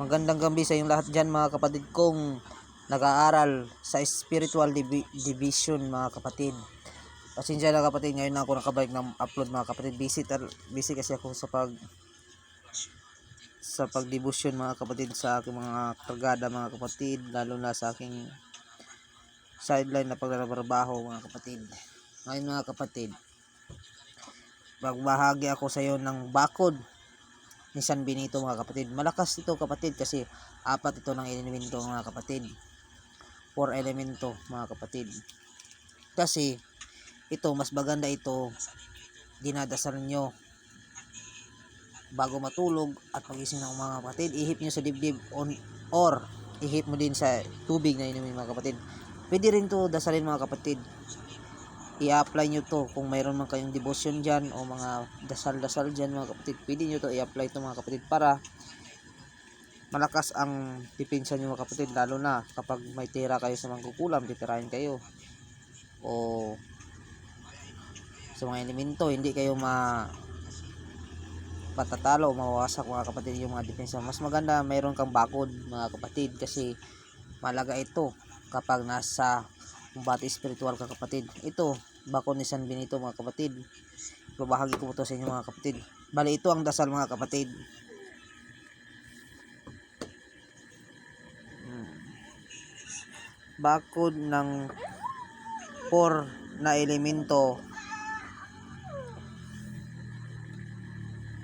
Magandang gabi sa inyong lahat dyan mga kapatid kong nag-aaral sa spiritual divi- division mga kapatid. Pasensya na kapatid, ngayon na ako nakabalik ng upload mga kapatid. Busy, tar- busy kasi ako sa pag sa pagdebosyon mga kapatid sa aking mga kargada mga kapatid lalo na sa aking sideline na paglatrabaho mga kapatid. Ngayon mga kapatid, magbahagi ako sa iyo ng bakod ni San Benito mga kapatid. Malakas ito kapatid kasi apat ito ng elemento mga kapatid. Four elemento mga kapatid. Kasi ito mas maganda ito dinadasal nyo bago matulog at pagising ng mga kapatid. Ihip nyo sa dibdib on, or ihip mo din sa tubig na inumin mga kapatid. Pwede rin to dasalin mga kapatid i-apply nyo to. Kung mayroon man kayong devotion dyan o mga dasal-dasal dyan mga kapatid pwede nyo to i-apply to mga kapatid para malakas ang depensa nyo mga kapatid lalo na kapag may tira kayo sa mangkukulam titirahin kayo. O sa mga elemento hindi kayo ma patatalo o mawawasak mga kapatid yung mga depensa. Mas maganda mayroon kang bakod mga kapatid kasi malaga ito kapag nasa kumbate spiritual ka kapatid. Ito bakod ni San Benito mga kapatid. Babahagi ko po to sa inyo mga kapatid. Bali ito ang dasal mga kapatid. Hmm. bakod ng 4 na elemento.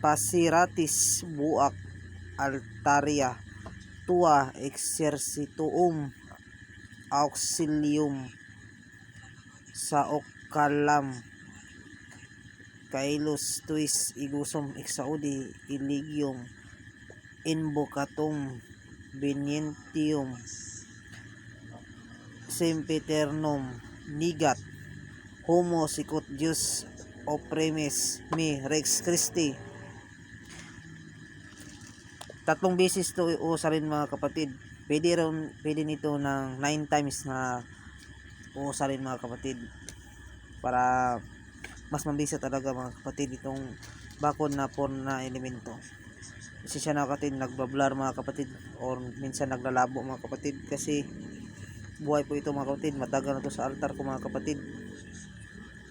Pasiratis buak altaria. Tua exercituum auxilium sa okalam. Kailos tuis igusum exaudi iligium invocatum benientium sempiternum nigat. Homo sicut Deus opremes me rex Christi. Tatlong beses to uusarin mga kapatid. Pwede rin pwede nito ng 9 times na uusarin mga kapatid. Para mas mabisa talaga mga kapatid itong bakod na porn na elemento. Kasi siya na kapatid nagbablar mga kapatid or minsan naglalabo mga kapatid. Kasi buhay po ito mga kapatid. Matagal na to sa altar ko mga kapatid.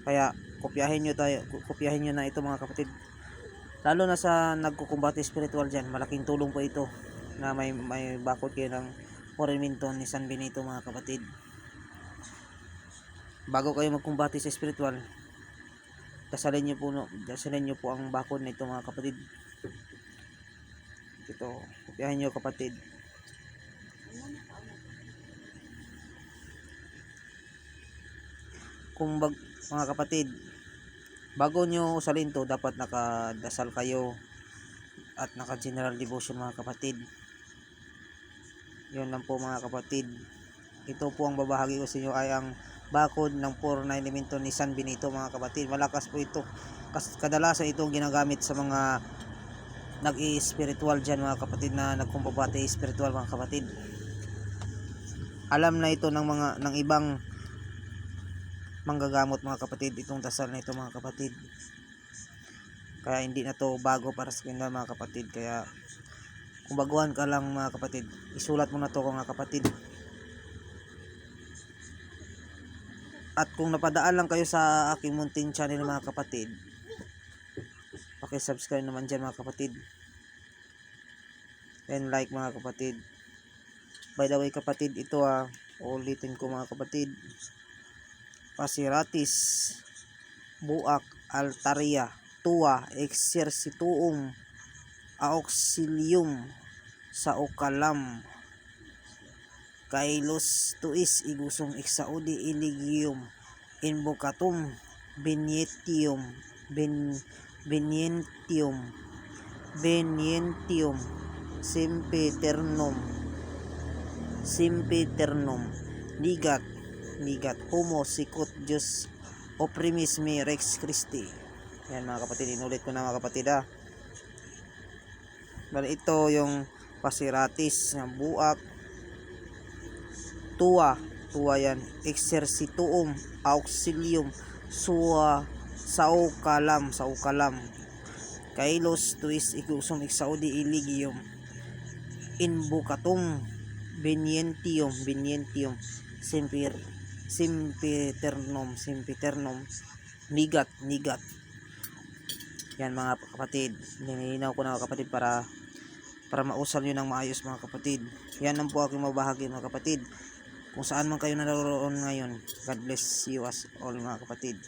Kaya kopyahin nyo tayo kopyahin nyo na ito mga kapatid. Lalo na sa nagkukumbate spiritual dyan malaking tulong po ito na may may bakod kayo ng ornamento ni San Benito mga kapatid bago kayo magkumbate sa spiritual dasalin nyo po no, dasalin nyo po ang bakod nito mga kapatid. Ito kopyahin nyo kapatid. Kung bag, mga kapatid bago nyo usalin to dapat nakadasal kayo at naka general devotion mga kapatid. Yun lang po mga kapatid. Ito po ang babahagi ko sa inyo ay ang bakod ng 4 na elemento ni San Benito mga kapatid. Malakas po ito. Kadalasan ito ginagamit sa mga nag-i-spiritual dyan mga kapatid na nagkumbabate spiritual mga kapatid. Alam na ito ng mga ng ibang manggagamot mga kapatid itong dasal na ito mga kapatid. Kaya hindi na to bago para sa kanila mga kapatid. Kaya kung baguhan ka lang mga kapatid isulat mo na to mga kapatid at kung napadaan lang kayo sa aking munting channel mga kapatid subscribe naman dyan mga kapatid. And like mga kapatid. By the way kapatid ito ah ulitin ko mga kapatid. Pasiratis Buak Altaria Tua Exercituum Auxilium sa Kailos Tuis Igusum Exaudi Iligium Invocatum Benietium Ben Benientium Benientium Sempiternum Sempiternum Ligat Ligat Homo Sikut Diyos Oprimis me Rex Christi. Yan mga kapatid inulit ko na mga kapatid ah. Bali ito yung pasiratis ng buak tua. Tua yan. Exercituum. Auxilium. Sua. Saukalam saukalam kailos tuis ikusum iksaudi iligium. Invocatum benientium benientium semper sempiternum sempiternum nigat. Nigat. Yan mga kapatid. Nilinaw ko na mga kapatid para para mausal nyo ng maayos mga kapatid. Yan lang po aking mabahagi mga kapatid kung saan man kayo naroon ngayon God bless you as all mga kapatid